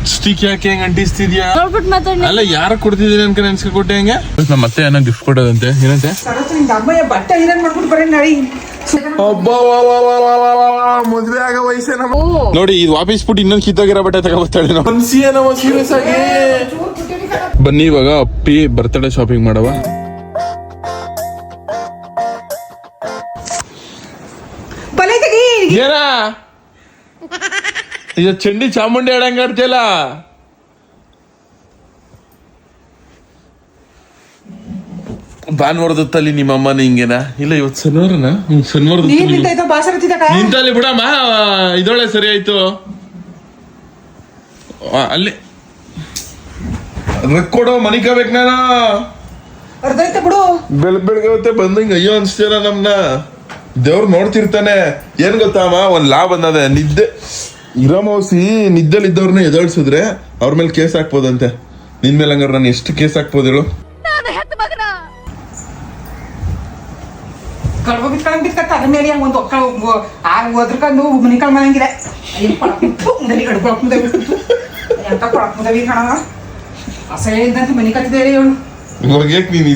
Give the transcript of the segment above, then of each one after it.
Lipstick ಯಾಕೆ ಹೆಂಗ್ ಅಂಟಿಸ್ತಿದ್ಯಾ? ನೋಡ್ಬಿಟ್ಟು ಮಾತಾಡಿ ಅಲ್ಲ ಯಾರ ಕೊಡ್ತಿದ್ದೀನಿ ಕೊಟ್ಟೆ ಹೆಂಗೆ? ನಮ್ಮ ಮತ್ತೆ ಏನೋ ಗಿಫ್ಟ್ ಕೊಡೋದಂತೆ. ಏನಂತೆ? ಅಮ್ಮಯ್ಯ ಬಟ್ಟೆ ಐರನ್ ಮಾಡ್ಬಿಟ್ಟು ಬರೀ ನಡಿ ಮದ್ವೆ ಆಗ ವಯಸ್ಸೇ ನೋಡಿ ಇದು ವಾಪಸ್ ಬಿಟ್ಟು ಇನ್ನೊಂದು ಕಿತ್ತೋಗಿರೋ ಬಟ್ಟೆ ತಗೋಬರ್ತಾಳೆ ನಾವು ಸೀರಿಯಸ್ ಆಗಿ ಬನ್ನಿ ಇವಾಗ ಅಪ್ಪಿ ಬರ್ತಡೇ ಶಾಪಿಂಗ್ ಮಾಡವ. ಬಲೆ ತೆಗಿ. ಏನ ಇದು ಚಂಡಿ ಚಾಮುಂಡಿ ಆಡಂಗ ಆಡ್ತಿಯಲ್ಲ? ಭಾನುವಾರದತ್ತಲ್ಲಿ ನಿಮ್ಮ ಅಮ್ಮನ ಹಿಂಗೇನ? ಇಲ್ಲ ಇವತ್ತು ಶನಿವಾರನ? ಶನಿವಾರದ ನಿಂತಲ್ಲಿ ಬಿಡಮ್ಮ ಇದೊಳೆ ಸರಿ ಆಯ್ತು. ಅಲ್ಲಿ. ಮನಿಕ ಮನಿಕಬೇಕು ನಾನು? ಬಿಡು. ಬೆಳಗ್ ಬೆಳಗ್ಗೆ ಮತ್ತೆ ಬಂದಂಗ ಅಯ್ಯೋ ಅನ್ಸ್ತೀರ ನಮ್ನ. ದೇವ್ರು ನೋಡ್ತಿರ್ತಾನೆ. ಏನ್ ಗೊತ್ತಾಮ ಒಂದ್ ಲಾಭ ಬಂದದೆ ನಿದ್ದೆ. ಇರಮೌಸಿ ನಿದ್ದಲಿದ್ದವ್ರನ್ನ ಎದಳ್ಸಿದ್ರೆ ಅವ್ರ ಮೇಲೆ ಕೇಸ್ ಹಾಕ್ಬೋದಂತೆ. ನಿನ್ ಮೇಲೆ ಹಂಗಾರೆ ನಾನು ಎಷ್ಟು ಕೇಸ್ ಹಾಕ್ಬೋದು ಹೇಳು? ಕಳ್ಬ ಬಿಟ್ಕೊಂಡ್ ಬಿತ್ಕತ್ತ ಅದ್ರ ಮೇಲೆ ಒಂದು ಒಕ್ಕಳ ಆ ಒದ್ರಕೊಂಡು ಮುಂದೆ ಎಂತ ಕೊಳಕ್ ಅಸಹ್ಯ ಇದ್ದಂತೆ ಮನಿ ಕತ್ತಿದ್ದೇವೆ ಇವಳು ಇವಾಗ ಯಾಕೆ ನೀನು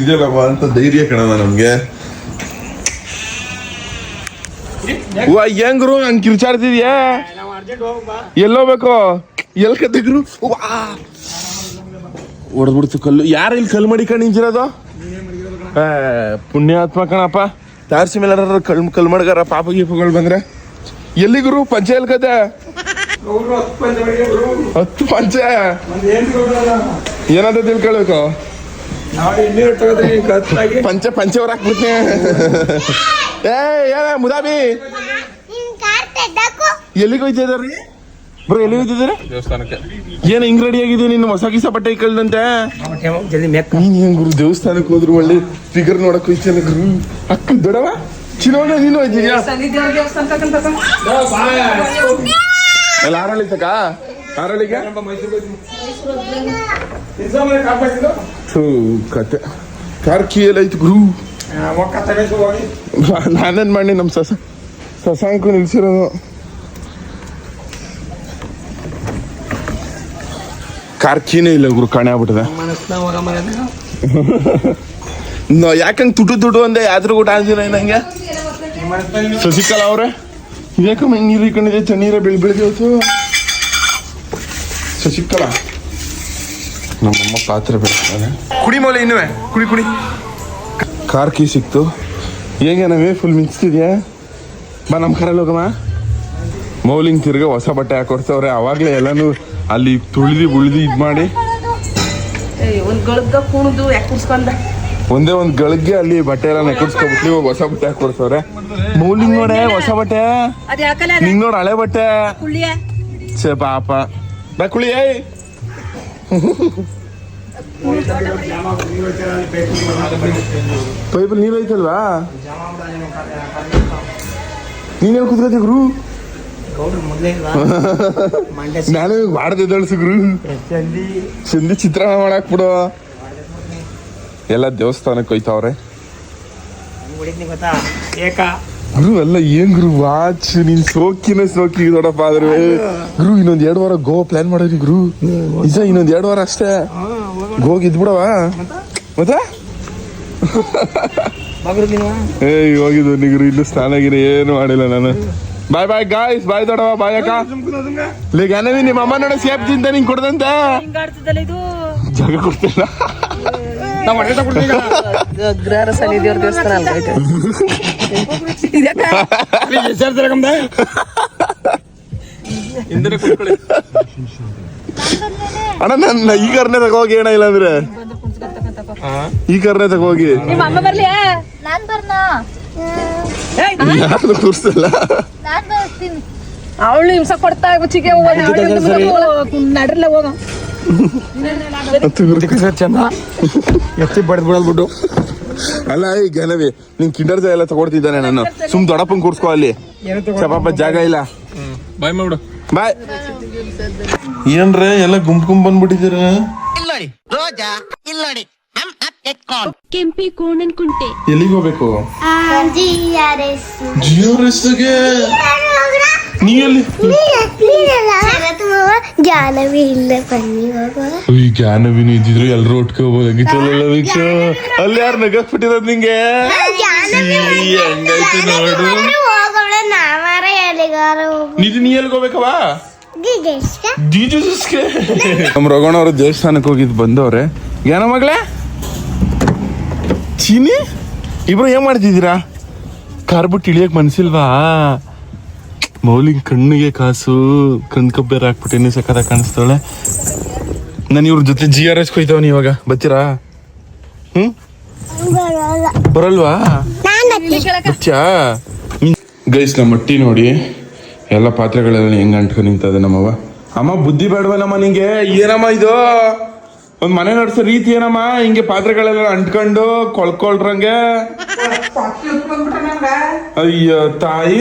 ಅಂತ ಧೈರ್ಯ ಕಣದ ನಮ್ಗೆ. ವಾ ಹೆಂಗ್ರು? ಹಂಗ್ ಕಿರ್ಚಾಡ್ತಿದ್ಯಾ? ಎಲ್ಲೋಗ್ಬೇಕು ಎಲ್ ಕತ್ತಿದ್ರು ಹೊಡೆದ್ಬಿಡ್ತು ಕಲ್ಲು. ಯಾರು ಇಲ್ಲಿ ಕಲ್ಲು ಮಡಿಕೊಂಡು ನಿಂತಿರೋದು? ಪುಣ್ಯಾತ್ಮ ಕಣಪ್ಪ. ತಾರಸಿ ಮೇಲೆ ಕಲ್ ಕಲ್ ಮಡ್ಗಾರ ಪಾಪ ಗೀಪಗಳು ಬಂದ್ರೆ. ಎಲ್ಲಿಗುರು ಪಂಚೆ ಎಲ್ ಕತೆ ಹತ್ತು ಪಂಚೆ. ಏನಾದ್ರು ತಿಳ್ಕೊಳ್ಬೇಕು. ಪಂಚ ಪಂಚೆ ಹೊರ ಹಾಕ್ಬಿಡ್ತೀನಿ. ಏ ಏನ ಮುದಾಬಿ. ಎಲ್ಲಿಗೆ ಹೋಯ್ತಿದಾರ್ರಿ ಬ್ರೋ ಎಲ್ಲಿ ಹೋಯ್ತಿದಾರೆ ದೇವಸ್ಥಾನಕ್ಕೆ. ಏನು ಹಿಂಗ್ ರೆಡಿ ಆಗಿದೆ ನಿನ್ನ ಹೊಸ ಕಿಸ ಬಟ್ಟೆ ಇಕ್ಕಳ್ದಂತೆ? ಜಲ್ದಿ ಮೆಕ್ಕ ನೀನ್ ಹೆಂಗ್ ಗುರು ದೇವಸ್ಥಾನಕ್ಕೆ ಹೋದ್ರು ಒಳ್ಳೆ ಫಿಗರ್ ನೋಡಕ್ ಹೋಯ್ತಿಯಲ್ಲ ಗುರು. ಅಕ್ಕ ದೊಡವ ಚಿನ್ನೋಣ ನೀನು ಹೋಯ್ತಿದ್ಯಾ? ಅಲ್ಲ ಆರಳಿತಕ ಆರಳಿಗೆ ಕತೆ ಕಾರ್ ಕೀ ಎಲ್ಲ ಐತಿ ಗುರು? ನಾನೇನ್ ಮಾಡಿ ನಮ್ ಸಸ ಸಸಾಂಕು ನಿಲ್ಸಿರೋದು ಕಾರ್ ಕೀನೇ ಇಲ್ಲ ಗುರು ಕಾಣೆ ಆಗ್ಬಿಟ್ಟಿದೆ. ನೋ ಯಾಕಂಗ್ ತುಟು ತುಟು ಅಂದೆ? ಯಾವ್ದ್ರ ಊಟ ಆಗಿಲ್ಲ ನಂಗೆ ಶಶಿಕಲಾ ಅವ್ರೆ ಇದ್ಯಾಕಮ್ಮ ಹಿಂಗ್ ನೀರು ಇಟ್ಕೊಂಡಿದೆ ತಣ್ಣೀರ ಬೆಳ್ ಬೆಳಗ್ಗೆ ಹೊತ್ತು ಶಶಿಕಲಾ. ನಮ್ಮಮ್ಮ ಪಾತ್ರೆ ಬೆಳೆಸ್ತಾರೆ ಕುಡಿ ಮೌಲ್ಯ ಇನ್ನುವೆ ಕುಡಿ ಕುಡಿ. ಕಾರ್ ಕೀ ಸಿಕ್ತು. ಹೇಗೆ ನಾವೇ ಫುಲ್ ಮಿಂಚ್ತಿದ್ಯಾ ಬಾ ನಮ್ಮ ಕರಲ್ಲಿ ಹೋಗಮ್ಮ. ಮೌಲಿಂಗ್ ತಿರ್ಗ ಹೊಸ ಬಟ್ಟೆ ಹಾಕೊಡ್ತವ್ರೆ. ಅವಾಗ್ಲೇ ಎಲ್ಲಾನು ಅಲ್ಲಿ ತುಳಿದು ಉಳಿದು ಇದು ಮಾಡಿ. ಒಂದ್ ಒಂದೇ ಗಳಿಗೆ ಅಲ್ಲಿ ಬಟ್ಟೆ ಎಲ್ಲ ನೆಕ್ಕಿಸ್ಕೊಬಿಟ್ಟು ಇವಾಗ ಹೊಸ ಬಟ್ಟೆ ಹಾಕೊಡ್ತವ್ರೆ. ಮೌಲಿಂಗ್ ನೋಡೆ ಹೊಸ ಬಟ್ಟೆ. ನಿಂಗ್ ನೋಡ ಹಳೆ ಬಟ್ಟೆ. ಸೇ ಪಾಪ. ಬಾ ಕುಳಿ ಏಯ್. ಪೈಪಲ್ಲಿ ನೀರು ಐತಲ್ವಾ ನೀನ್ ಹೇಳ್ ಕುತ್ಕೋತಿ ಗುರು? ನಾನು ಮಾಡ್ದಿದ್ದಳ್ಸು ಗುರು. ಚಂದಿ ಚಿತ್ರಾನ್ನ ಮಾಡಕ್ ಬಿಡು ಎಲ್ಲ ದೇವಸ್ಥಾನಕ್ಕೆ ಹೋಯ್ತಾವ್ರೆ. ಗುರು ಅಲ್ಲ ಏನ್ ಗುರು ವಾಚ್ ನೀನ್ ಸೋಕಿನ ಸೋಕಿ ದೊಡ್ಡಪ್ಪ ಆದ್ರೆ. ಗುರು ಇನ್ನೊಂದ್ ಎರಡು ವಾರ ಗೋ ಪ್ಲಾನ್ ಮಾಡೋರಿ ಗುರು. ನಿಜ ಇನ್ನೊಂದ್ ಎರಡು ವಾರ ಅಷ್ಟೇ. ಗೋಗಿದ್ ಬಿಡವಾ ಮತ್ತೆ? ಏಯ್ ಹೋಗಿದ್ದು ನಿಗುರು ಇನ್ನು ಸ್ನಾನ ಗಿನ ಏನು ಮಾಡಿಲ್ಲ ನಾನು. ಬಾಯ್ ಬಾಯ್ ಗಾಯ್ಸ್ ಬಾಯ್ ದೊಡವ ಬಾಯ್ ಅಕ್ಕ. ಲೇ ಗಾನವಿ ನಿಮ್ಮ ಅಮ್ಮ ನೋಡ ಸೇಫ್ ತಿಂತ ನಿಂಗೆ ಕೊಡ್ದಂತೆ. ಜಾಗ ಕೊಡ್ತಿಲ್ಲ. ದೇವ್ರ ದೇವಸ್ಥಾನ ಅಲ್ಲ. ಅಣ್ಣ ನನ್ನ ಈ ಕರ್ನೆ ಹೋಗಿ ಏನ ಇಲ್ಲ ಅಂದ್ರೆ? ಈ ಕರ್ನೆ ತಗೋಗಿ ನಿಮ್ಮ ಅಮ್ಮ ಬರ್ಲಿ ನಾನ್ ಬರ್ನಾ. ಯಾರು ಕೂರ್ಸಲ್ಲ ನಾನ್ ಬರ್ತೀನಿ. ಅವಳು ಹಿಂಸ ಕೊಡ್ತಾ ಮುಚ್ಚಿಗೆ ನಡ್ರಲ್ಲ ಹೋಗ ಚಂದ ಎತ್ತಿ ಬಡ್ದು ಬಿಡಲ್ ಬಿಟ್ಟು ಅಲ್ಲ ಈ ಗೆಲವಿ ನಿನ್ ಕಿಂಡರ್ ಜಾಯ್ ಎಲ್ಲ ತಗೊಡ್ತಿದ್ದಾನೆ ನಾನು. ಸುಮ್ ದೊಡ್ಡಪ್ಪನ್ ಕೂರ್ಸ್ಕೊ ಅಲ್ಲಿ. ಸಪಾಪ ಜಾಗ ಇಲ್ಲ. ಬಾಯ್ ಮಾಡ್ಬಿಡು. ಬಾಯ್. ಏನ್ರೇ ಎಲ್ಲ ಗುಂಪ್ ಗುಂಪ್ ಬಂದ್ಬಿಟ್ಟಿದ್ದೀರ? ಇಲ್ಲೋಡಿ ರೋಜಾ ಇಲ್ಲೋಡಿ. ಹಮ್ ಕೆಂಪಿ ಕೋಣನ್ಕುಂಟೆ ಎಲ್ಲಿಗೆ ಹೋಗ್ಬೇಕು? ಜಿ ಆರ್ ಎಸ್ ನೀ ಎಲ್ಲಿ ಜ್ಞಾನವೇ ಇಲ್ಲ ಬನ್ನಿ ಬಾಬಾ ಈ ಜ್ಞಾನವಿನ ಇದ್ದಿದ್ರು ಎಲ್ಲರೂ ವೀಕ್ಷ? ಅಲ್ಲಿ ಯಾರು ನಗಾಕ್ಬಿಟ್ಟಿರೋದು ನಿಂಗೆ? ಈ ಹಂಗಾಯ್ತು ನೋಡು. ಹೋಗೋಣ ನಾವಾರ ಎಲ್ಲಿಗಾರ ಹೋಗು ನಿಜ ನೀ ಹೋಗ್ಬೇಕವ ನಮ್ಮ ರಘುಣ ಅವರು ದೇವಸ್ಥಾನಕ್ಕೆ ಹೋಗಿದ್ ಬಂದವ್ರೆ. ಏನ ಮಗಳೇ? ಚೀನಿ? ಇಬ್ರು ಏನ್ ಮಾಡ್ತಿದ್ದೀರಾ? ಕಾರ್ ಬಿಟ್ಟು ಇಳಿಯಕ್ ಮನ್ಸಿಲ್ವಾ? ಮೌಲಿಂಗ್ ಕಣ್ಣಿಗೆ ಕಾಸು, ಕಣ್ ಕಬ್ಬೇರ್ ಹಾಕ್ಬಿಟ್ಟಿನಿ ಸಕ್ಕತ್ತ ಕಾಣಿಸ್ತಾಳೆ ನಾನು ಇವ್ರ ಜೊತೆ ಜಿ ಆರ್ ಎಸ್ ಕೊಯ್ತಾವನಿ ಇವಾಗ. ಹ್ಮ್? ಬರಲ್ಲ ಬರಲ್ವಾ ಗೈಸ್ ನಮ್ಮ ಮಟ್ಟಿ ನೋಡಿ, ಎಲ್ಲ ಪಾತ್ರೆಗಳೆಲ್ಲ ಹೆಂಗ್ ಅಂಟ್ಕೊಂಡು ನಿಂತದೆ ನಮ್ಮವ್ವ. ಅಮ್ಮ, ಬುದ್ಧಿ ಬೇಡವನಮ್ಮ ನಿಂಗೆ? ಏನಮ್ಮ ಇದು? ಒಂದ್ ಮನೆ ನಡ್ಸೋ ರೀತಿ ಏನಮ್ಮ? ಹಿಂಗೆ ಪಾತ್ರೆಗಳೆಲ್ಲ ಅಂಟ್ಕೊಂಡು ಕೊಳ್ಕೊಳ್ರಂಗೆ. ಅಯ್ಯ, ತಾಯಿ.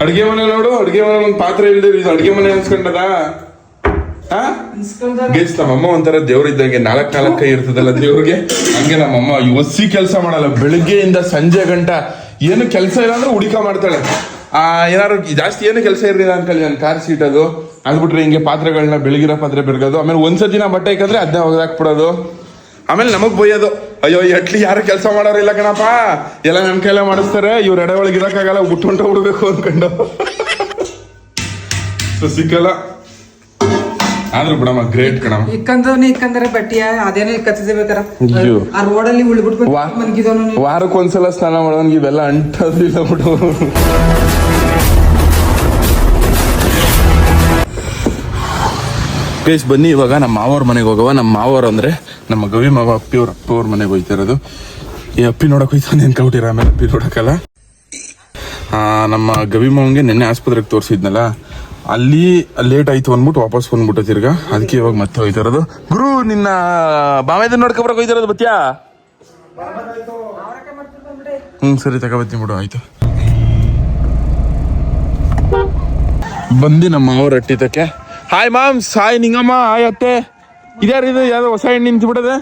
ಅಡ್ಗೆ ಮನೆ ನೋಡು, ಅಡ್ಗೆ ಮನೆ ಒಂದ್ ಪಾತ್ರೆ ಇಲ್ದೇ ಇದು ಅಡ್ಗೆ ಮನೆ ಅನ್ಸ್ಕೊಂಡದ? ಗೈಸ್ ನಮ್ಮಮ್ಮ ಒಂಥರ ದೇವ್ರಿದ್ದಂಗೆ ನಾಲ್ಕ್ ನಾಲ್ಕ ಕೈ ಇರ್ತದಲ್ಲ ದೇವ್ರಿಗೆ? ಹಂಗೆ ನಮ್ಮಮ್ಮ ಒಸಿ ಕೆಲಸ ಮಾಡಲ್ಲ. ಬೆಳಿಗ್ಗೆಯಿಂದ ಸಂಜೆ ಗಂಟ ಏನು ಕೆಲಸ ಇಲ್ಲ ಅಂದ್ರೆ ಹುಡುಕ ಮಾಡ್ತಾಳೆ. ಆ ಏನಾರು ಜಾಸ್ತಿ ಏನು ಕೆಲಸ ಇರಲಿಲ್ಲ ಅನ್ಕೊಳ್ಳಿ ನನ್ನ ಕಾರ್ ಸೀಟ್ ಅದು ಅದ್ಬಿಟ್ರೆ ಹಿಂಗೆ ಪಾತ್ರೆಗಳನ್ನ ಬೆಳಗಿರೋ ಪಾತ್ರೆ ಬೆಳಗೋದು ಆಮೇಲೆ ಒಂದ್ಸತಿ ದಿನ ಬಟ್ಟೆ ಇಕ್ಕಂದ್ರೆ ಅದನ್ನೇ ಒಗ್ದಾಕ್ಬಿಡೋದು. ಆಮೇಲೆ ನಮಗ್ ಬೈಯೋದು ಅಯ್ಯೋ ಎಟ್ಲಿ ಯಾರು ಕೆಲಸ ಮಾಡೋರಿಲ್ಲ ಕಣಪ್ಪ. ಎಲ್ಲ ನನ್ನ ಕೈಲೇ ಮಾಡಿಸ್ತಾರೆ. ಇವ್ರು ಎಡೆ ಒಳಗೆ ಇರೋಕ್ಕಾಗಲ್ಲ ಉಟ್ಕೊಂಡು ಬಿಡ್ಬೇಕು ಅನ್ಕೊಂಡು. ಸೊ ಸಿಕ್ಕಲ್ಲ. ಆದ್ರೂ ಬಿಡಮ್ಮ ಗ್ರೇಟ್ ಕಣಮ್ಮ. ಇಕ್ಕಂದವನೇ ಇಕ್ಕಂದ್ರೆ ಬಟ್ಟಿಯ? ಅದೇನೋ ಇಕ್ಕತ್ತಿದೆ ಬೇಕಾರ ಅಯ್ಯೋ. ಆ ರೋಡಲ್ಲಿ ಉಳ್ಬಿಟ್ಬಿಟ್ಟು ವಾರಕ್ಕೆ ಮನ್ಗಿದವನು ವಾರಕ್ಕೊಂದ್ಸಲ ಸ್ನಾನ ಮಾಡೋನ್ಗೆ ಇವೆಲ್ಲ ಅಂಟದಿಲ್ಲ ಬಿಡು. ಗೈಸ್, ಬನ್ನಿ, ಇವಾಗ ನಮ್ಮ ಮಾವವ್ರ ಮನೆಗೆ ಹೋಗವ. ನಮ್ಮ ಮಾವವ್ರು ಅಂದ್ರೆ ನಮ್ಮ ಗವಿ ಮಾವ ಅಪ್ಪಿಯವ್ರ ಅಪ್ಪವ್ರ ಮನೆಗೆ ಹೋಯ್ತಿರೋದು ಈ ಅಪ್ಪಿ ನೋಡಕ್ ಹೋಯ್ತಾನೆ ಅನ್ಕೊಬಿಟ್ಟಿರ ಆಮೇಲೆ ಅಪ್ಪಿ ನೋಡಕ್ಕಲ್ಲ. ನಮ್ಮ ಗವಿ ಮಾವನಿಗೆ ನಿನ್ನೆ ಆಸ್ಪತ್ರೆಗೆ ತೋರಿಸಿದ್ನಲ್ಲ. ಅಲ್ಲಿ ಲೇಟ್ ಆಯ್ತು ಅಂದ್ಬಿಟ್ಟು ವಾಪಸ್ ಬಂದ್ಬಿಟ್ಟು ತಿರ್ಗಾ, ಅದಕ್ಕೆ ಇವಾಗ ಮತ್ತೆ ಹೋಯ್ತಿರೋದು ಗುರು, ನಿನ್ನ ಬಾವೇದ ನೋಡ್ಕೊಬರಕ್ ಹೋಯ್ತಿರೋದು ಬತ್ಯಾ ಹ್ಮ್, ಸರಿ ತಗೋಬತ್ತೀನಿ ಬಿಡು, ಆಯ್ತು. ಬಂದಿ ನಮ್ಮ ಅವ್ರ ರಟ್ಟಿತಕ್ಕೆ hi moms hi Ningamma hi ಅತ್ತೆ ಇದ್ಯಾರು ಇದು? ಯಾವ್ದೋ ಹೊಸ ಹೆಣ್ಣು ನಿಂತು ಬಿಡದೆ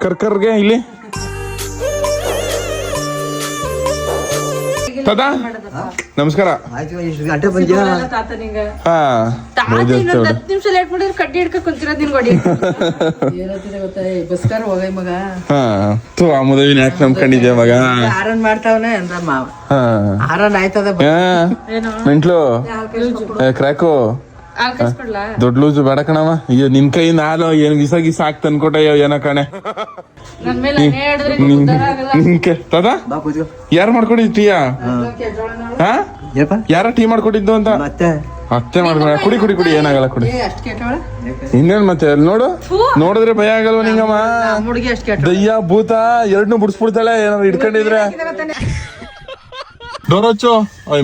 ಕರ್ಕರ್ಗೆ ಇಲ್ಲಿ. ತದಾ ನಮಸ್ಕಾರ. ತಾತ ನಿಂಗ ಹಾ. ತು ಆ ಮುದವಿನ ಯಾಕೆ ನಂಬ್ಕೊಂಡಿದ್ಯಾ ಮಗ? ಆರನ್ ಮಾಡ್ತಾವನೆ ಅಂದ್ರ ಮಾವ. ಹಾ. ಆರನ್ ಆಯ್ತದ ಬ- ಯಾ, ಏನು? ಮೆಂಟ್ಲು? ಕ್ರ್ಯಾಕು? ದೊಡ್ಡ ಲೂಸು ಬೇಡ ಕಣವ ಅಯ್ಯೋ ನಿನ್ ಕೈಯಿಂದ ಹಾಲು ಏನು ಗಿಸ ಗಿಸ ಹಾಕ್ ತಂದ್ಕೊಟ್ಟ ಏನೋ ಕಣೆ. ತದ? ಯಾರು ಮಾಡ್ಕೊಂಡಿದ್ ಟೀಯಾ ಹಾ. ಯಾರ ಟೀ ಮಾಡ್ಕೊಟ್ಟಿದ್ದು ಅಂತ? ಮತ್ತೆ? ಅತ್ತೆ ಮಾಡ್ಕೊಂಡ ಕುಡಿ ಕುಡಿ ಕುಡಿ ಏನಾಗಲ್ಲ ಕುಡಿ. ಇನ್ನೇನ್ ಮತ್ತೆ? ಅಲ್ಲಿ ನೋಡು. ನೋಡಿದ್ರೆ ಭಯ ಆಗಲ್ವ ನಿಂಗಮ್ಮ? ನಮ್ಮ ಹುಡುಗಿ ಅಷ್ಟ್ ಕೆಟ್ಟ ದಯ್ಯ ಭೂತ ಎರಡ್ನು ಬಿಡಿಸ್ಬಿಡ್ತಾಳೆ ಏನಾದ್ರು ಇಟ್ಕೊಂಡಿದ್ರೆ. ಡೋರ್ ಹಚ್ಚು.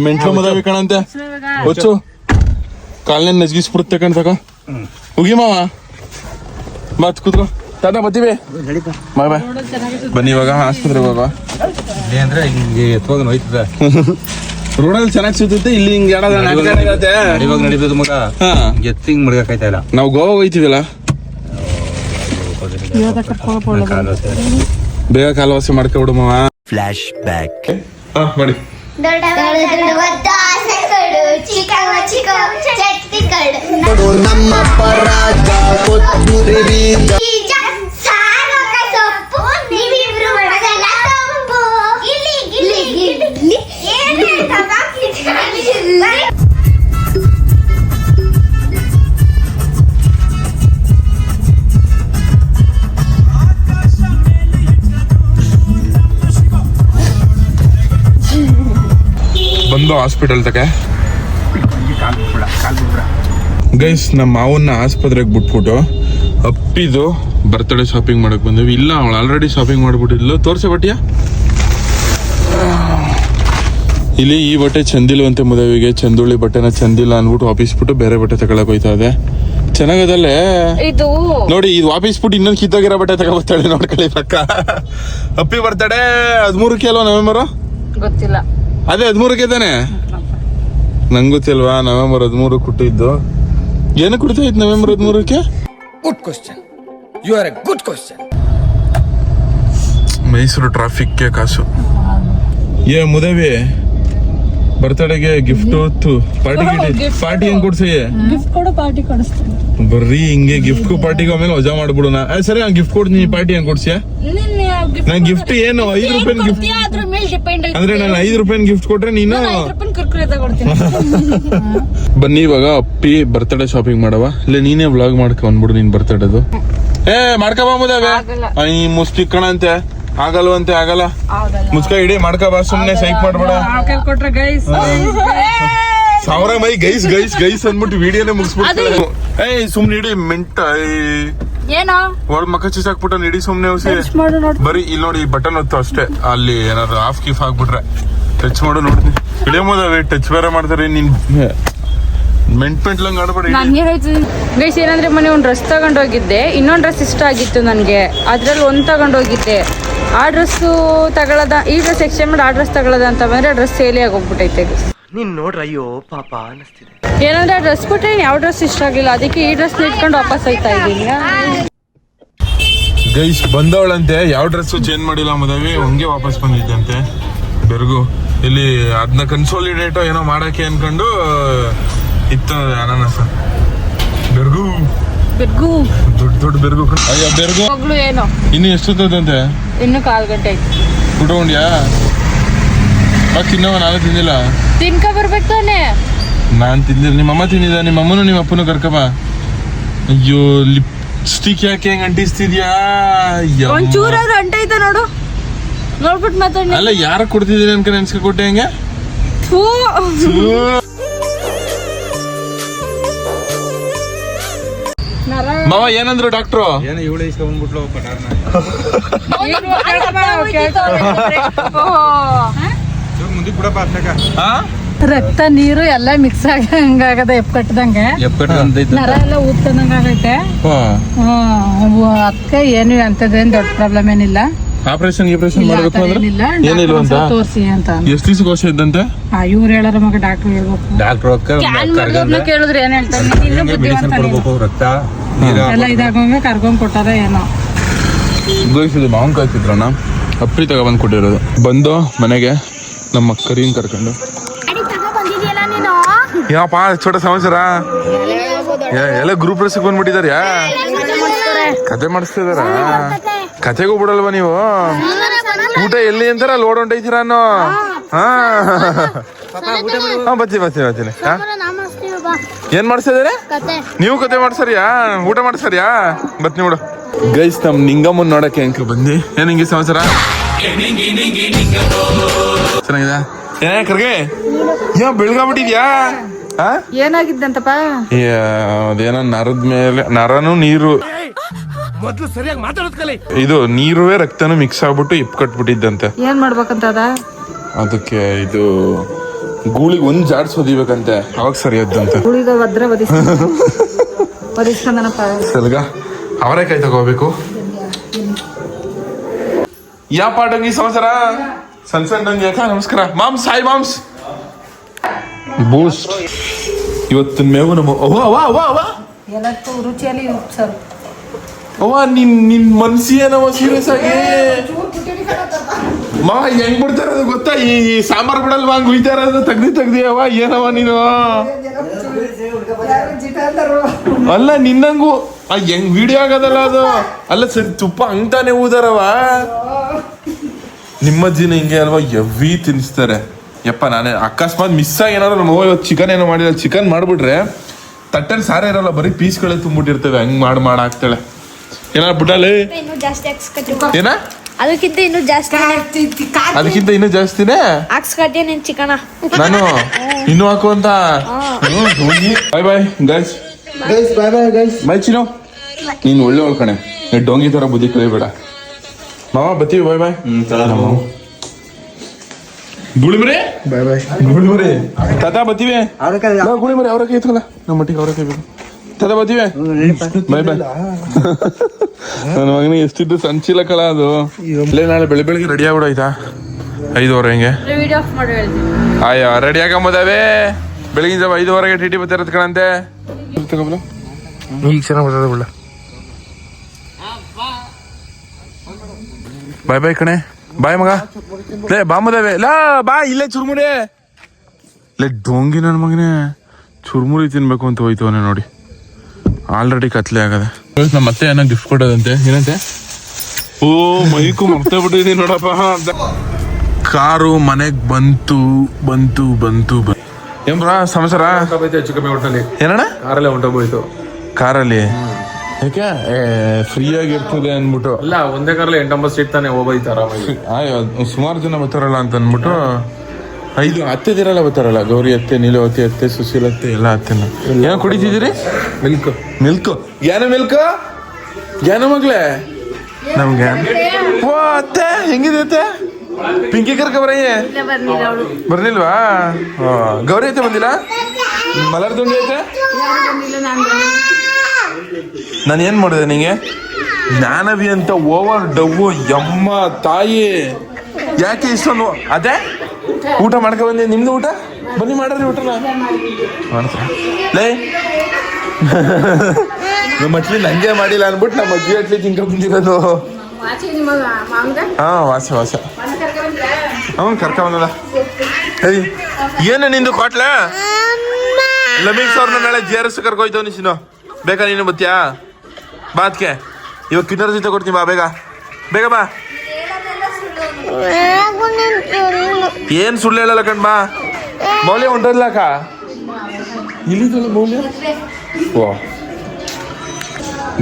ಮೆಂಟ್ಲು ಮದುವೆ ಕಣಂತೆ. ಹೊಚ್ಚು. ಕಾಲ್ನೇ ನಜ್ಗಿಸ್ಬಿಡುತ್ತೆ ಹೋಗಿ ಮಾವ ಮತ್ ಕೂತ್ಕೋ ತಾತ ಬತ್ತೀವಿ ಬಾಯ್ ಬಾಯ್ ಬನ್ನಿ ಇವಾಗ ಆಸ್ಪತ್ರೆ ಬಾಬಾ ಅಂದ್ರೆ ಹಿಂಗೆ ಎತ್ವಾಗ ನೋಯ್ತದ ರೋಡಲ್ಲಿ ಚೆನ್ನಾಗಿ ಸಿಗುತ್ತೆ ಇಲ್ಲಿ ಹಿಂಗೆ ಇವಾಗ ನಡೀತದ ಮಗ ಹಾ ಎತ್ತಿ ಹಿಂಗ್ ಮುಡ್ಗಾಕಾಯ್ತಾ ಇಲ್ಲ ನಾವು ಗೋವಾ ಹೋಯ್ತೀವಲ್ಲ ಬೇಗ ಕಾಲವಾಸಿ ಮಾಡ್ಕೊಬಿಡು ಮಾವ ಫ್ಲಾಶ್ ಬ್ಯಾಕ್ ಹಾ ಮಾಡಿ ದೊಡ್ಡ ದೊಡ್ಡ ದೋಸೆ ಕೊಡು ಚಿಕವ ಚಿಕವ ಚಟ್ನಿ ಕೊಡು ನಮ್ಮ ಪರಾಗ ಕೊತ್ತೂರಿ ಬೀಜ ಬೀಜ ಸಾರಕ ಸೊಪ್ಪು ಗೈಸ್ ನಮ್ಮ ಮಾವನ್ನ ಆಸ್ಪತ್ರೆಗೆ ಬಿಟ್ಬಿಟ್ಟು ಅಪ್ಪಿದು ಬರ್ತ್ಡೇ ಶಾಪಿಂಗ್ ಮಾಡಕ್ ಬಂದಿವಿ. ಇಲ್ಲ ಅವಳು ಆಲ್ರೆಡಿ ಶಾಪಿಂಗ್ ಮಾಡ್ಬಿಟ್ಟಿಲ್ಲ ತೋರ್ಸೆ ಬಟ್ಟಿಯ? ಇಲ್ಲಿ ಈ ಬಟ್ಟೆ ಚಂದಿಲ್ವಂತೆ ಮದುವೆಗೆ. ಚಂದುಳ್ಳಿ ಬಟ್ಟೆನ ಚಂದಿಲ್ಲ ಅನ್ಬಿಟ್ಟು ವಾಪಸ್ ಬಿಟ್ಟು ಬೇರೆ ಬಟ್ಟೆ ತಗೊಳಕ್ ಹೋಯ್ತಾ ಇದೆ. ಚೆನ್ನಾಗದಲ್ಲೇ? ಇದು ನೋಡಿ ಇದು ವಾಪಸ್ ಬಿಟ್ಟು ಇನ್ನೊಂದು ಕಿತ್ತೋಗಿರೋ ಬಟ್ಟೆ ತಗೊಬರ್ತಾಳೆ ನೋಡ್ಕೊಳ್ಳಿ ಪಕ್ಕ ಅಪ್ಪಿ ಬರ್ತಾಳೆ ಹದಿಮೂರಕ್ಕೆ ಅಲ್ವಾ ನವೆಂಬರು ಗೊತ್ತಿಲ್ಲ. ಅದೇ ಹದಿಮೂರಕ್ಕೆ ತಾನೆ? ನಂಗೆ ಗೊತ್ತಿಲ್ವಾ ನವೆಂಬರ್ ಹದಿಮೂರು ಕೊಟ್ಟಿದ್ದು ಏನು ಕೊಡ್ತಾ ಇತ್ತು November ಹದಿಮೂರಕ್ಕೆ? Good question you are a good question Mysuru ಟ್ರಾಫಿಕ್ಗೆ ಕಾಸು. ಏ ಮುದವಿ ಬರ್ತಡೆಗೆ ಗಿಫ್ಟ್ ಪಾರ್ಟಿ ಪಾರ್ಟಿ ಹೆಂಗ್ ಕೊಡ್ಸಿ? ಗಿಫ್ಟ್ ಕೊಡು ಪಾರ್ಟಿ ಕೊಡಿಸ್ತೀನಿ ಬರ್ರಿ ಹಿಂಗೆ ಗಿಫ್ಟ್ ಪಾರ್ಟಿಗೆ ಆಮೇಲೆ ವಜಾ ಮಾಡ್ಬಿಡೋಣ. ಸರಿ ನಾನು ಗಿಫ್ಟ್ ಕೊಡ್ತೀನಿ ಪಾರ್ಟಿ ಹೆಂಗ್ ಕೊಡ್ಸಿಯ? ನಂಗೆ ಗಿಫ್ಟ್ ಏನು ಐದು ರೂಪಾಯಿ ಗಿಫ್ಟ್ ಅದ್ರ ನಾನು ಐದು ರೂಪಾಯಿ ಗಿಫ್ಟ್ ಕೊಟ್ರೆ ನೀನು ಬನ್ನಿ ಇವಾಗ ಅಪ್ಪಿ ಬರ್ತಡೇ ಶಾಪಿಂಗ್ ಮಾಡವ. ಇಲ್ಲ ನೀನೇ ವ್ಲಾಗ್ ಮಾಡ್ಕೊಂಡ್ಬಿಡು ನೀನ್ ನಿನ್ ಬರ್ತಡೇದು ಏ ಮಾಡ್ಕೊ ಬಾ ಅಂತೆ ಈ ಮುಸ್ತಿ ಕಣಂತೆ. ಆಗಲ್ವಂತೆ ಆಗಲ್ಲ. ಮುಚ್ಕ ಇಡಿ ಮಾಡ್ಕ ಬಾ ಸುಮ್ನೆ ಸೈಕ್ ಮಾಡ್ಬೇಡ. ಸಾವಿರ ಮೈ ಗೈಸ್ ಗೈಸ್ ಗೈಸ್ ಅಂದ್ಬಿಟ್ಟು ವಿಡಿಯೋನೇ ಮುಗಿಸ್ಬಿಡ್ತಾರೆ ಏಯ್ ಸುಮ್ನೆ ಇಡಿ ಮೆಂಟ ಏನೋ? ಒಳಗ್ ಮಕ್ಕ ಚಿಸಾಕ್ಬಿಟ್ಟ ಇಡಿ ಸುಮ್ನೆ ಬರೀ ಇಲ್ಲಿ ನೋಡಿ ಬಟನ್ ಹೊತ್ತು ಅಷ್ಟೇ. ಅಲ್ಲಿ ಏನಾದ್ರು ಆಫ್ ಕೀಫ್ ಹಾಕ್ಬಿಟ್ರೆ ಟಚ್ ಮಾಡು ನೋಡ್ತೀನಿ. ಇಳಿಯೋದಾವೆ ಟಚ್ ಬೇರೆ ಮಾಡ್ತಾರೆ. ನಿನ್ ಮೆಂಟ್ ಲಂಗ್ ಆಡ್ಬೇಡಿ ನಾನು ಏನ್ ಗೈಸ್ ಏನಂದ್ರೆ ಮೊನ್ನೆ ಒಂದು ಡ್ರೆಸ್ ತಗೊಂಡೋಗಿದ್ದೆ. ಇನ್ನೊಂದು ಡ್ರೆಸ್ ಇಷ್ಟ ಆಗಿತ್ತು ನನಗೆ. ಅದ್ರಲ್ಲಿ ಒಂದು ತಗೊಂಡು ಹೋಗಿದ್ದೆ ಆ ಡ್ರೆಸ್ಸು ತಗೊಳ್ಳೋದ ಈ ಡ್ರೆಸ್ ಎಕ್ಸ್ಚೇಂಜ್ ಮಾಡಿ ಆ ಡ್ರೆಸ್ ತಗೊಳ್ಳೋದ ಅಂತ ಬಂದ್ರೆ ಡ್ರೆಸ್ ಸೇಲಿ ಆಗೋಗ್ಬಿಟ್ಟೈತೆ ನಿನ್ನ ನೀನ್ ನೋಡ್ರ ಅಯ್ಯೋ ಪಾಪ ಅನಿಸ್ತಿದೆ. ಏನಂದ್ರೆ ಆ ಡ್ರೆಸ್ ಕೊಟ್ಟೆ ಯಾವ ಡ್ರೆಸ್ ಇಷ್ಟ ಆಗಿಲ್ಲ. ಅದಕ್ಕೆ ಈ ಡ್ರೆಸ್ ಇಟ್ಕೊಂಡು ವಾಪಸ್ ಹೋಯ್ತಾ ಇದ್ದೀನಿ. ಗೈಸ್ ಬಂದವಳಂತೆ ಯಾವ ಡ್ರೆಸ್ ಚೇಂಜ್ ಮಾಡಿಲ್ಲ ಮದವಿ ಹಂಗೆ ವಾಪಸ್ ಬಂದಿದ್ದಂತೆ. ಬೆರ್ಗು. ಇಲ್ಲಿ ಅದನ್ನ ಕನ್ಸೋಲಿಡೇಟ್ ಏನೋ ಮಾಡಕ್ಕೆ ಅನ್ಕೊಂಡು ಇತ್ತು ಅನಾನಸ ಬೆರ್ಗು. ಬೆಗ್ಗು ದೊಡ್ಡ ದೊಡ್ಡ ಬೆರ್ಗು ಅಯ್ಯೋ ಬೆರ್ಗು. ಮಗಳು ಏನೋ. ಇನ್ನು ಎಷ್ಟೊತ್ತಂತೆ ಇನ್ನು ಕಾಲ್ ಗಂಟೆ ಆಯ್ತು. ಕುಟ್ಕೊಂಡ್ಯಾ ಮತ್ತೆ ತಿನ್ನವ ನಾನು ತಿಂದಿಲ್ಲ. ತಿನ್ಕ ಬರ್ಬೇಕು ತಾನೆ? ನಾನು ತಿಂದಿಲ್ಲ. ನಿಮ್ಮ ಅಮ್ಮ ತಿಂದಿದ್ದ ನಿಮ್ಮ ಅಮ್ಮನೂ ನಿಮ್ಮ ಅಪ್ಪನೂ ಕರ್ಕಬ ಅಯ್ಯೋ ಲಿಪ್ಸ್ಟಿಕ್ ಯಾಕೆ ಹೆಂಗ್ ಅಂಟಿಸ್ತಿದ್ಯಾ. ಒಂಚೂರಾದ್ರೂ ಅಂಟ ಐತೆ ನೋಡು. ನೋಡ್ಬಿಟ್ಟು ಮಾತಾಡಿ ಅಲ್ಲ ಯಾರ ಕೊಡ್ತಿದ್ದೀನಿ ಅನ್ಕೊಂಡು ನೆನ್ಸ್ಕೊಟ್ಟೆ ಹೆಂಗೆ? ಥೂ. ಮಾವ ಏನಂದ್ರು ಡಾಕ್ಟ್ರು? ಏನೋ ಇವಳು ಇಸ್ಕೊಂಡ್ಬಿಟ್ಲು ಪಟಾರ್ನ. ರಕ್ತ ನೀರು ಎಲ್ಲ ಮಿಕ್ಸ್ ಆಗಂಗಾಗದ ಎಪ್ ಕಟ್ಟದಂಗೆ ನರ ಎಲ್ಲ ಊದ್ಕೊಂಡಂಗ ಆಗೈತೆ ಅದಕ್ಕೆ ಏನು ಅಂತದೇನು ದೊಡ್ಡ ಪ್ರಾಬ್ಲಮ್ ಏನಿಲ್ಲ. ಆಪರೇಷನ್ ಆಪರೇಷನ್ ಮಾಡಬೇಕು ಅಂದ್ರೆ? ಏನಿಲ್ಲ ಅಂತ ತೋರಿಸಿ ಅಂತ. ಎಷ್ಟು ದಿವಸ ಕೋಶ ಇದ್ದಂತೆ? ಆ ಇವ್ರು ಹೇಳಾರ ಮಗ ಡಾಕ್ಟರ್ ಹೇಳ್ಬೇಕು. ಡಾಕ್ಟರ್ ಮಾಡಿದವ್ರನ್ನ ಕೇಳಿದ್ರೆ ಏನ್ ಹೇಳ್ತಾರೆ? ನೀನ್ ಇನ್ನೂ ಮೆಡಿಸಿನ್. ಕೊಡ್ಬೇಕು ರಕ್ತ ನೀರು. ಎಲ್ಲ ಇದಾಗೋಂಗೆ ಕರ್ಕೊಂಡ್ ಕೊಟ್ಟಾರ ಏನೋ. ಗೋಯಿಸಿದ್ದು ಮಾವನ್ ಕಾಯ್ತಿದ್ರಣ್ಣ? ಅಪ್ಪಿ ತಗೊಬಂದು ಕೊಟ್ಟಿರೋದು. ಬಂದು ಮನೆಗೆ ನಮ್ಮ ಕರೀನ್ ಕರ್ಕೊಂಡು. ಬಂದಿದ್ಯಲ್ಲ ನೀನು? ಯಾಪ ಚೋಟ ಸಮಾಚಾರ? ಎಲ್ಲ ಗ್ರೂಪ್ ರಸಕ್ಕೆ ಬಂದ್ಬಿಟ್ಟಿದಾರ ಕತೆ ಮಾಡಿಸ್ತಿದಾರ? ಕತೆಗೂ ಬಿಡಲ್ವಾ ನೀವು? ಊಟ ಎಲ್ಲಿ ಅಂತಾರ? ಲೋಡ್ ಹೊಂಟೈತೀರ ಅನ್ನೋ? ಹಾ. ಬತ್ತಿ ಬರ್ತೀನಿ ಹಾ? ಏನ್ ಮಾಡಿಸ್ತಿದಾರೆ ಕತೆ. ನೀವು ಕತೆ ಮಾಡ್ಸರಿಯಾ? ಊಟ ಮಾಡ್ಸರಿಯಾ? ಬತ್ ನೋಡು ಗೈಸ್ ನಮ್ ನಿಂಗಮ್ಮನ್ ನೋಡಕ್ಕೆ ಅಂಕ ಬಂದಿ ಏನ್ ಹಿಂಗೆ ಸಮಾಚಾರ? ಚೆನ್ನಾಗಿದೆ ಏನೇ ಕರ್ಗೆ? ಯಾ ಬೆಳ್ಗಾಬಿಟ್ಟಿದ್ಯಾ? ಏನಾಗಿದ್ದಂತಪ್ಪ? ಅದೇನ ಅದೇನೋ ನರದ ಮೇಲೆ ನರನು ನೀರು. ಮೊದ್ಲು ಸರಿಯಾಗಿ ಮಾತಾಡೋದ್ ಕಲಿ. ಇದು ನೀರುವೆ ರಕ್ತನ ಮಿಕ್ಸ್ ಆಗ್ಬಿಟ್ಟು ಇಪ್ ಕಟ್ಬಿಟ್ಟಿದ್ದಂತೆ. ಏನ್ ಮಾಡ್ಬೇಕಂತ ಅದ ಅದಕ್ಕೆ ಇದು ಗೂಳಿಗೆ ಒಂದ್ ಜಾಡ್ಸ್ ಹೊದಿಬೇಕಂತೆ. ಅವಾಗ ಸರಿಯಾದಂತೆ ಭದ್ರ ಬದಿಸ್ಕೊಂಡನಪ್ಪ ಸಲ್ಗ ಅವರೇಕಾಯಿ ತಗೋಬೇಕು? ಯಾ ಪಾಟಂಗಿ ಸಮಾಚಾರ? ಸಣ್ಣ ಸಣ್ಣ ಡಂಗಿ ಯಾಕ? ನಮಸ್ಕಾರ. Moms hi moms. ಬೂಸ್ಟ್ ಇವತ್ತಿನ ಮೇವು ನಮ್ಮ ಅವ್ವ ಅವ್ವ ಅವ್ವ ಅವ್ವ ಎಲ್ಲಕ್ಕೂ ರುಚಿಯಲ್ಲಿ ಸರ್. ಅವ್ವ ನಿನ್ ನಿನ್ ಮನ್ಸಿ ಏನವ ಸೀರಿಯಸ್ ಆಗಿ? ಮಾ ಹೆಂಗ್ ಬಿಡ್ತಾರ ಅದು ಗೊತ್ತಾ? ಈ ಸಾಂಬಾರ್ ಬಿಡಲ್ವಾ? ಹಂಗ್ ಉಯ್ತಾ ಅದು ತೆಗ್ದಿ ತೆಗ್ದಿ ಅವ ಏನವ ನೀನು? ಅಲ್ಲ ನಿನ್ನಂಗು ಆ ಹೆಂಗ್ ವಿಡಿಯೋ ಆಗದಲ್ಲ ಅದು? ಅಲ್ಲ ಸರಿ ತುಪ್ಪ ಹಂಗ್ ತಾನೇ ಊದಾರವ ನಿಮ್ಮಜ್ಜಿನ ಹಿಂಗೆ ಅಲ್ವಾ ಎವ್ವಿ ತಿನ್ನಿಸ್ತಾರೆ. ಯಪ್ಪ ನಾನೇ ಅಕಸ್ಮಾತ್ ಮಿಸ್ ಆಗಿ ಏನಾದ್ರು ನಮ್ಮ ಅವ್ವ ಇವತ್ತು ಚಿಕನ್ ಏನೋ ಮಾಡಿಲ್ಲ ಚಿಕನ್ ಮಾಡ್ಬಿಟ್ರೆ ತಟ್ಟೆಲಿ ಸಾರೇ ಇರಲ್ಲ ಬರೀ ಪೀಸ್ಗಳೇ ತುಂಬಿಟ್ಟಿರ್ತವೆ. ಹಂಗ್ ಮಾಡಿ ಮಾಡಿ ಏನಾರ ಬಿಡಲೆ? ಇನ್ನು ಜಾಸ್ತಿ ಹಾಕ್ಸ್ಕಟ್ಟಿ ಏನ? ಅದಕ್ಕಿಂತ ಇನ್ನು ಜಾಸ್ತಿ ಅದಕ್ಕಿಂತ ಇನ್ನು ಜಾಸ್ತಿನೇ? ಹಾಕ್ಸ್ಕಟ್ಟೆ ನಿನ್ ಚಿಕನ ನಾನು? ಇನ್ನು ಹಾಕು ಅಂತ bye bye guys guys bye bye guys bye ಚಿನೋ ನೀನ್ ಒಳ್ಳೆ ಒಳ್ಕಣೆ ನೀನ್ ಡೊಂಗಿ ತರ ಬುದ್ಧಿ ಕಲಿಬೇಡ. ಮಾವ ಬತ್ತೀವಿ ಬಾಯ್ ಬಾಯ್ ಗುಳಿಮರಿ? ಬಾಯ್ ಬಾಯ್ ಗುಳಿಮರಿ. ತಾತ ಬತ್ತೀವಿ ಗುಳಿಮರಿ ಅವ್ರ ಕೈ ಎತ್ಕೊಲ್ಲ. ನಮ್ಮ ಮಟ್ಟಿಗೆ ಅವ್ರ ಕೈ ಬೇಕು. ತಾತ ಬತ್ತೀವಿ ಬಾಯ್ ಬಾಯ್ ನನ್ನ ಮಗನಿಗೆ ಎಷ್ಟಿದ್ದು ಸಂಚಿಲ್ಲ ಕಳ ಅದು. ಇಲ್ಲೇ ನಾಳೆ ಬೆಳೆ ಬೆಳಿಗ್ಗೆ ರೆಡಿ ಆಗ್ಬಿಡು ಆಯ್ತಾ ಐದುವರೆ ಹಿಂಗೆ. ವಿಡಿಯೋ ಆಫ್ ಆಗ ಹೇಳ್ತೀನಿ. ಅಯ್ಯ ರೆಡಿ ಆಗಂಬೋದವೇ ಬೆಳಗಿನ ಜಾವ ಐದುವರೆಗೆ ಟಿ ಟಿ ಬರ್ತಿರತ್ ಕಣಂತೆ. ತಗೋಬಲ್ಲ. ಈಗ ಚೆನ್ನಾಗಿ ಬರ್ತದೆ ಬಿಡ ಬಾಯ್ ಬಾಯ್ ಕಣೆ. ಬಾಯ್ ಮಗ. ಲೇ ಬಾ ಮುದವೆ. ಲಾ ಬಾ ಇಲ್ಲೇ ಚುರುಮುರಿ. ಲೇ ಡೋಂಗಿ ನನ್ನ ಮಗನೇ. ಚುರುಮುರಿ ತಿನ್ಬೇಕು ಅಂತ ಹೋಯ್ತವನೆ ನೋಡಿ. ಆಲ್ರೆಡಿ ಕತ್ಲೆ ಆಗದೆ. ನಮ್ಮ ಮತ್ತೆ ಏನೋ ಗಿಫ್ಟ್ ಕೊಡೋದಂತೆ. ಏನಂತೆ? ಓ ಮೈಕು ಮರ್ತೇ ಬಿಟ್ಟಿದೀನಿ ನೋಡಪ್ಪ. ಅಂತ ಕಾರು ಮನೆಗೆ ಬಂತು ಬಂತು ಬಂತು ಬಂತು ಏನ್ರ ಸಮಾಚಾರ? ಹೆಚ್ಚು ಕಮ್ಮಿ ಒಟ್ಟಲ್ಲಿ ಏನಣ್ಣ? ಕಾರಲ್ಲೇ ಹೊಂಟೋಗ್ಬೋಯ್ತು ಕಾರಲ್ಲಿ? ಯಾಕೆ? ಫ್ರೀ ಆಗಿರ್ತದೆ ಅಂದ್ಬಿಟ್ಟು. ಇಲ್ಲ ಒಂದೇ ಕಾರಲ್ಲಿ ಎಂಟೊಂಬತ್ತು ಸೀಟ್ ತಾನೇ ಹೋಗೋಯ್ತು ಆರಾಮಾಗಿ ಸುಮಾರು ಜನ ಬರ್ತಾರಲ್ಲ ಅಂತ ಅಂದ್ಬಿಟ್ಟು. ಐದು. ಅತ್ತೆದಿರಲ್ಲ ಬರ್ತಾರಲ್ಲ ಗೌರಿ ಅತ್ತೆ ನೀಲವತಿ ಅತ್ತೆ ಸುಶೀಲ ಅತ್ತೆ ಎಲ್ಲ ಅತ್ತೆನ. ಏನೋ ಕುಡಿತಿದ್ದೀರಿ? ಮಿಲ್ಕ್. ಮಿಲ್ಕ್. ಏನ ಮಿಲ್ಕ್? ಏನ ಮಗ್ಲೇ ನಮ್ಗೆ. ಓ ಅತ್ತೆ ಹೆಂಗಿದೆ ಅತ್ತೆ? ಪಿಂಕಿ ಕರ್ಕ ಬರಯ್ಯೆ? ಬರ್ಲಿಲ್ವಾ? ಗೌರಿ ಅತ್ತೆ ಬಂದಿಲ್ಲ? ಮಲರ್ ದುಂಡಿ ಐತೆ ನಾನು ಏನು ಮಾಡಿದೆ ನಿಂಗೆ? ಜ್ಞಾನವಿ ಅಂತ ಓವರ್ ಡವ್ವು ಯಮ್ಮ ತಾಯಿ. ಯಾಕೆ ಇಷ್ಟೊಂದು ಅದೇ? ಊಟ ಮಾಡ್ಕೊ ಬಂದೆ. ನಿಮ್ದು ಊಟ? ಬನ್ನಿ ಮಾಡ್ರಿ ಊಟ ಲೇ. ನಮ್ಮ ಅಟ್ಲಿ ನಂಗೆ ಮಾಡಿಲ್ಲ ಅನ್ಬಿಟ್ಟು ನಮ್ಮ ಅಜ್ಜಿ ಅಟ್ಲಿ ತಿನ್ಕೊ ಬಂದಿರೋದು. ಹಾ ವಾಸ ವಾಸ. ಹ್ಮ್ ಕರ್ಕ ಬಂದದ ಏನು ನಿಂದು ಕೊಟ್ಲ? ಲಮಿಕ್ಸ್ ಅವ್ರನ್ನ ನಾಳೆ ಜಿ ಆರ್ ಎಸ್ ಕರ್ಕೋಯ್ತವ್ ನಿಸಿನು ಬೇಕಾ ನೀನು ಬತ್ತೀಯಾ ಬಾತ್ಕೆ ಇವಾಗ ಕಿನ್ನರ ಜೊತೆ ಕೊಡ್ತೀನಿ ಬಾ ಬೇಗ. ಬೇಗ ಬಾ. ಏನ್ ಸುಳ್ಳು ಹೇಳಲ್ಲ ಕಣ್ಮ? ಮೌಲ್ಯ ಉಂಟಲ್ಲ ಅಕ್ಕ? ಇಲ್ಲಿದಲ್ಲ ಮೌಲ್ಯ? ಓ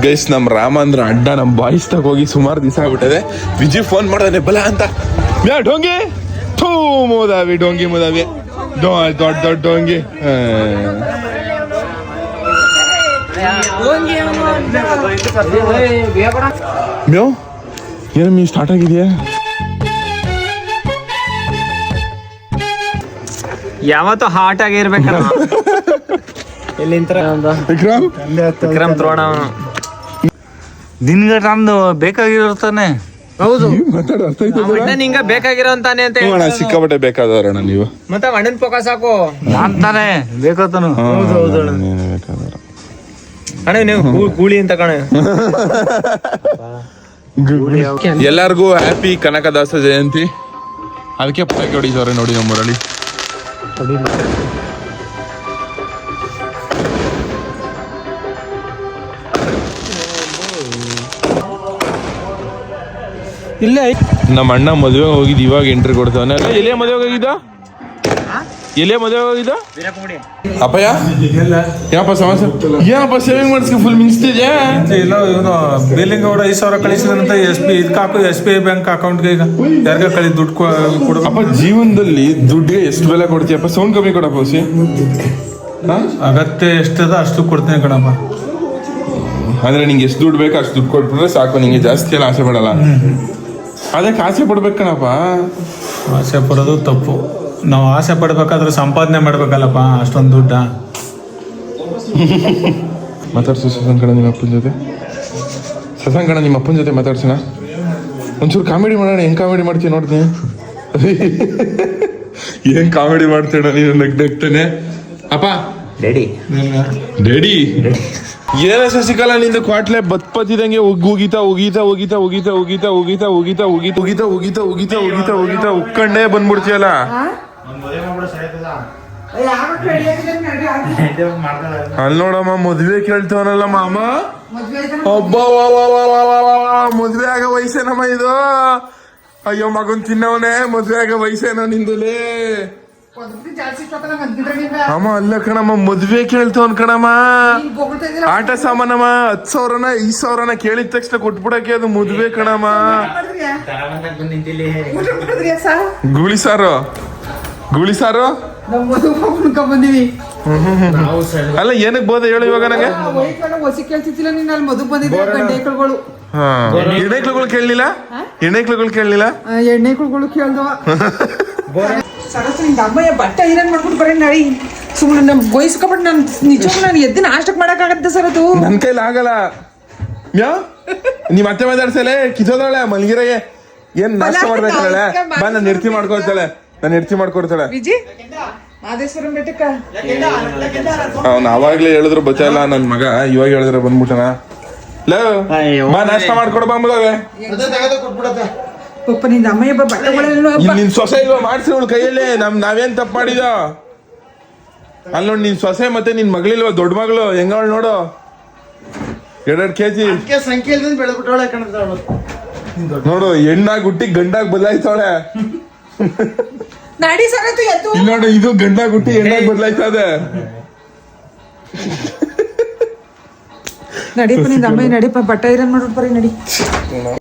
ಗೈಸ್, ನಮ್ ರಾಮ ಅಂದ್ರ ಅಡ್ಡ ನಮ್ ಬಾಯ್ಸ್ ತಗ ಹೋಗಿ ಸುಮಾರು ದಿವಸ ಆಗ್ಬಿಟ್ಟಿದೆ. ವಿಜಿ ಫೋನ್ ಮಾಡ್ದಾನೆ, ಬಲ ಅಂತ. ಮ್ಯಾ ಡೋಂಗಿ? ಥೂ, ಮೋದಾವಿ, ಡೋಂಗಿ, ಮೋದಾವಿ. ದೊಡ್ಡ ದೊಡ್ಡ ಡೋಂಗಿ. ಮ್ಯೋ ಏನು ಮೀ ಸ್ಟಾರ್ಟ್ ಆಗಿದೆಯಾ? ಯಾವತ್ತು ಹಾಟ್ ಆಗಿರ್ಬೇಕಲ್ಲ ವಿಕ್ರಮ್? ವಿಕ್ರಮ್ ತ್ರೋಣ ನಿನ್ಗೆ ನಂದು ಬೇಕಾಗಿರ್ತಾನೆ ಹೌದು. ಮಾತಾಡ ಅರ್ಥ ಆಯ್ತದ ನಿಂಗ ಬೇಕಾಗಿರೋ ಅಂತಾನೆ ಅಂತ ಅಣ್ಣ ಸಿಕ್ಕಾಪಟ್ಟೆ ಬೇಕಾದವ್ರಣ್ಣ ನೀವು. ಮತ್ತೆ ಅಣ್ಣನ್ ಪೊಕ ಸಾಕು ಅಂತಾನೆ ಬೇಕಾತನು. ನೀನೇ ಬೇಕಾದವ್ರು. ಅಣ್ಣ ನೀವು ಕೂಳಿ ಅಂತ ಕಣ. ಎಲ್ಲಾರ್ಗೂ ಹ್ಯಾಪಿ ಕನಕದಾಸ ಜಯಂತಿ. ಅದಕ್ಕೆ ಪಟಾಕಿ ಹೊಡಿದವ್ರೆ ನೋಡಿ ನಮ್ಮೂರಲ್ಲಿ. ಇಲ್ಲ ನಮ್ಮ ಅಣ್ಣ ಮದುವೆ ಹೋಗಿದ್ದು ಇವಾಗ ಎಂಟ್ರಿ ಕೊಡ್ತಾವನೆ. ಇಲ್ಲೇ ಮದುವೆ ಹೋಗಿದ್ದ? ಎಲ್ಲಿಯ ಮದುವೆ ಹೋಗಿದ್ದು ಅಪ್ಪಯ್ಯ? ಏನಪ್ಪ ಸಮಸ್ಯೆ ಏನಪ್ಪ ಸೇವಿಂಗ್ ಮಾಡಿಸ್ಕೊ ಫುಲ್ ಮಿಂಚ್ತಿದ್ಯಾ? ಇಲ್ಲ ಇವನು ಬಿಲ್ಲಿಂಗ್ ಅವ್ರು ಐದು ಸಾವಿರ ಕಳಿಸಿದಂತ ಎಸ್ ಬಿ ಇದಕ್ಕೆ ಹಾಕು ಎಸ್ ಬಿ ಐ ಬ್ಯಾಂಕ್ ಅಕೌಂಟ್ಗೆ ಈಗ. ಯಾರಿಗ ಕಳಿ ದುಡ್ಡು ಕೊಡು. ಅಪ್ಪ ಜೀವನದಲ್ಲಿ ದುಡ್ಡಿಗೆ ಎಷ್ಟು ಬೆಲೆ ಕೊಡ್ತೀಯಪ್ಪ ಸೌಂಡ್ ಕಮ್ಮಿ ಕೊಡಪ್ಪ ಹುಸಿ ಅಗತ್ಯ ಎಷ್ಟದ ಅಷ್ಟು ಕೊಡ್ತೀನಿ ಕಣಪ್ಪ. ಅಂದ್ರೆ ನಿಂಗೆ ಎಷ್ಟು ದುಡ್ಡು ಬೇಕು ಅಷ್ಟು ದುಡ್ಡು ಕೊಟ್ಬಿಟ್ರೆ ಸಾಕು ನಿಂಗೆ ಜಾಸ್ತಿ ಎಲ್ಲ ಆಸೆ ಪಡಲ್ಲ. ಅದಕ್ಕೆ ಆಸೆ ಪಡ್ಬೇಕು ಕಣಪ್ಪ. ಆಸೆ ಪಡೋದು ತಪ್ಪು. ನಾವು ಆಸೆ ಪಡ್ಬೇಕಾದ್ರೆ ಸಂಪಾದನೆ ಮಾಡ್ಬೇಕಲ್ಲಪ್ಪ ಅಷ್ಟೊಂದು ದುಡ್ಡ ಮಾತಾಡ್ಸು ಸಸಂಕಣ ನಿಮ್ಮ ಅಪ್ಪನ ಜೊತೆ ಸಸಂಕಣ ನಿಮ್ಮ ಅಪ್ಪನ ಜೊತೆ ಮಾತಾಡ್ಸೋಣ ಒಂಚೂರು ಕಾಮಿಡಿ ಮಾಡೋಣ ಹೆಂಗ್ ಕಾಮಿಡಿ ಮಾಡ್ತೀನಿ ನೋಡ್ತೀನಿ ಏನ್ ಕಾಮಿಡಿ ಮಾಡ್ತೀಣ ನೀನು ನಗ್ ನಗ್ತಾನೆ ಅಪ್ಪ ರೆಡಿ ರೆಡಿ ಏನ ಶಶಿಕಲಾ ನಿಂದು ಕ್ವಾಟ್ಲೆ ಬತ್ಪತ್ತಿದಂಗೆ ಉಗೀತಾ ಉಗೀತಾ ಉಗೀತಾ ಉಗಿತಾ ಉಗೀತಾ ಉಗೀತಾ ಉಗಿತಾ ಉಗಿತಾ ಉಗೀತಾ ಉಗಿತಾ ಉಗೀತಾ ಉಗೀತಾ ಉಗೀತಾ ಉಕ್ಕಂಡೇ ಬಂದ್ಬಿಡ್ತೀಯಲ್ಲ ಅಲ್ಲಿ ನೋಡಮ್ಮ ಮದ್ವೆ ಕೇಳ್ತವನಲ್ಲ ಮಾಮ? ಒಬ್ಬ ಮದ್ವೆ ಆಗ ವಯಸ್ಸೇನಮ್ಮ ಇದು? ಅಯ್ಯೋ ಮಗನ್ ತಿನ್ನವನೇ ಮದ್ವೆ ಆಗ ವಯಸ್ಸೇನ ನಿಂದುಲೇ? ಅಮ್ಮ ಅಲ್ಲ ಕಣಮ್ಮ ಮದ್ವೆ ಕೇಳ್ತವನ್ ಕಣಮ್ಮ. ಆಟ ಸಾಮಾನಮ್ಮ ಹತ್ ಸಾವಿರನ ಐದ್ ಸಾವಿರನ ಕೇಳಿದ ತಕ್ಷಣ ಕೊಟ್ಬಿಡಕ್ಕೆ ಅದು ಮದ್ವೆ ಕಣಮ್ಮ. ಗುಳಿ ಸಾರು. ಗುಳಿ ಸಾರು? ಬಂದಿವಿ ಅಲ್ಲ ಏನಕ್ ಬೋದ ಹೇಳು ಇವಾಗ ನನಗೆ? ಹೊಸಿ ಕೇಳ್ತಿದ್ದಿಲ್ಲ ನೀನು ಅಲ್ಲಿ ಮದುವೆ ಬಂದಿದ್ದೆ ಗಂಡೇಕಳುಗಳು ಎಣ್ಣೆಕ್ಳುಗಳು ಕೇಳಲಿಲ್ಲ? ಎಣ್ಣೆಕ್ಳುಗಳು ಕೇಳಲಿಲ್ಲ? ಎಣ್ಣೆಕಳುಗಳು ಕೇಳ್ದವ ಸರಸ್ತು ಅಮ್ಮಯ್ಯ ಬಟ್ಟೆ ಐರನ್ ಮಾಡ್ಬಿಟ್ಟು ಬರೀ ನಡಿ. ಸುಮ್ಮನೆ ನಮ್ ಗೋಯಿಸ್ಕೊಬಿಟ್ಟು ನಾನು ನಿಜಕ್ಕೂ ನಾನು ಎದ್ದಿನ ನಾಷ್ಟಕ್ಕೆ ಮಾಡಕ್ಕಾಗತ್ತೆ ಸರ್ ಅದು ನನ್ನ ಕೈಲಿ ಆಗಲ್ಲ. ಯಾ ನೀ ಮತ್ತೆ ಮಾತಾಡ್ಸಲೆ? ಕಿತ್ತೋದಳೆ ಮಲಗಿರಯ್ಯ ಏನ್ ನಷ್ಟ ಮಾಡ್ಬೇಕಾಳೆ ಬಾ ನಾನು ನಿರ್ತಿ ಮಾಡ್ಕೊಳ್ತಾಳೆ. ನಾನು ಹೆಡ್ತಿ ಮಾಡ್ಕೊಡ್ತಾಳೆ. ವಿಜಿ ಬೆಟ್ಟಕ್ಕ. ಅವ್ನು ಅವಾಗ್ಲೇ ಹೇಳಿದ್ರು ಬಚ್ಚಲ್ಲ ನನ್ ಮಗ ಇವಾಗ ಹೇಳಿದ್ರೆ ಬಂದ್ಬಿಟ್ಟನ. ಲೋ ಬಾ ನಾಷ್ಟ ಮಾಡ್ಕೊಡ ಬಂದ್ಬಿಡವೆ ಪಪ್ಪ ನಿಂದ ಅಮ್ಮಯ್ಯ ಬಟ್ಟೆಗಳೆಲ್ಲ ಇಲ್ಲಿ ನಿನ್ ಸೊಸೆ ಇಲ್ವಾ? ಮಾಡ್ಸಿ ಅವಳು ಕೈಯಲ್ಲೇ. ನಮ್ ನಾವೇನ್ ತಪ್ಪು ಮಾಡಿದ ಅಲ್ಲಿ ನೋಡಿ ನಿನ್ ಸೊಸೆ ಮತ್ತೆ ನಿನ್ ಮಗಳಿಲ್ವಾ? ದೊಡ್ಡ ಮಗಳು. ಹೆಂಗವಳು ನೋಡು? ಎರಡೆರಡು ಕೆಜಿ. ಸಂಖ್ಯೆ ಇಲ್ದಂಗ್ ಬೆಳೆದ್ಬಿಟ್ಟವಳೆ ಕಣದವಳು ನೋಡು ಹೆಣ್ಣಾಗ್ ಹುಟ್ಟಿ ಗಂಡಾಗ್ ಬದಲಾಯ್ತಾಳೆ ನಡಿ ಸರತ್ತು ಎದ್ದು. ಇಲ್ಲಿ ನೋಡು ಇದು ಗಂಡ ಗುಟ್ಟಿ ಎಣ್ಣೆ ಬದಲಾಯ್ತದೆ ನಡಿಪ ನಿಂದ ಅಮ್ಮ ನಡಿಪ ಬಟ್ಟೆ ಇರೋನ್ ಮಾಡ್ಬಿಟ್ಟು ಬರೀ ನಡಿ.